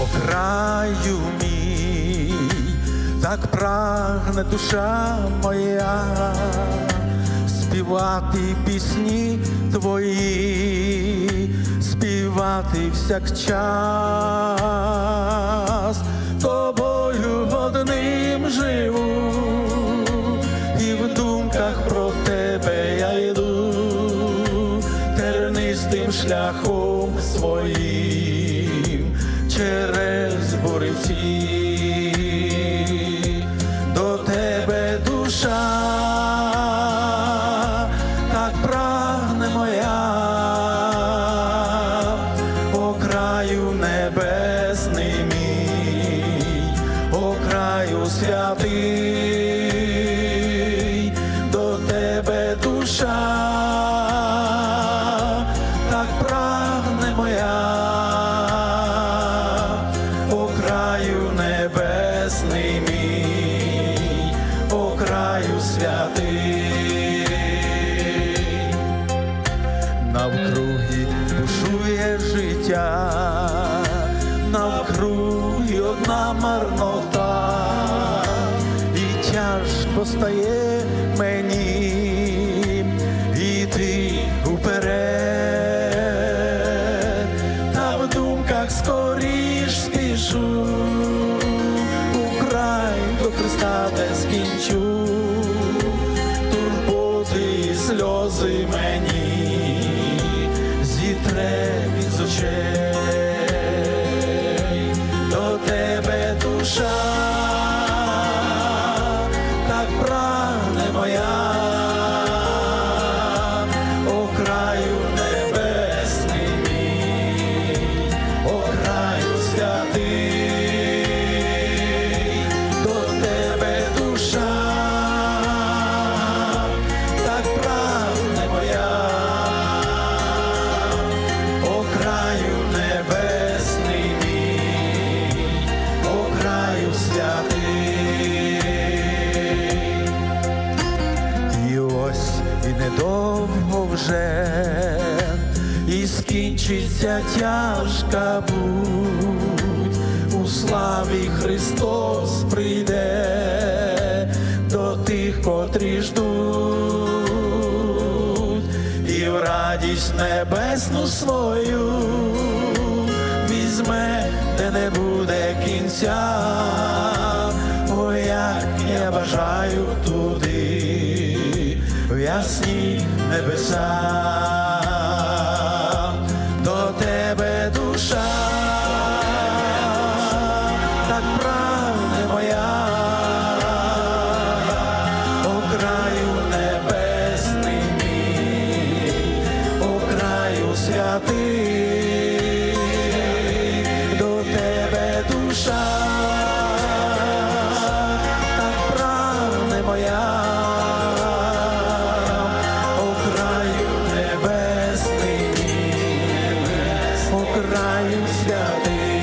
О краю мій, так прагне душа моя, співати пісні твої, співати всякчас, тобою одним живу, і в думках про тебе я йду, тернистим шляхом небесний мій, о краю святий, навкруги одна марнота, і тяжко стає мені. Іти уперед, та в думках скоріш спішу, у край до де скінчу, турботи і сльози мені зітре від очей, душа, вже, і скінчиться тяжка будь, у славі Христос прийде до тих, котрі ждуть, і в радість небесну свою візьме, де не буде кінця. О, як я бажаю туди, в ясні небеса, краю святий.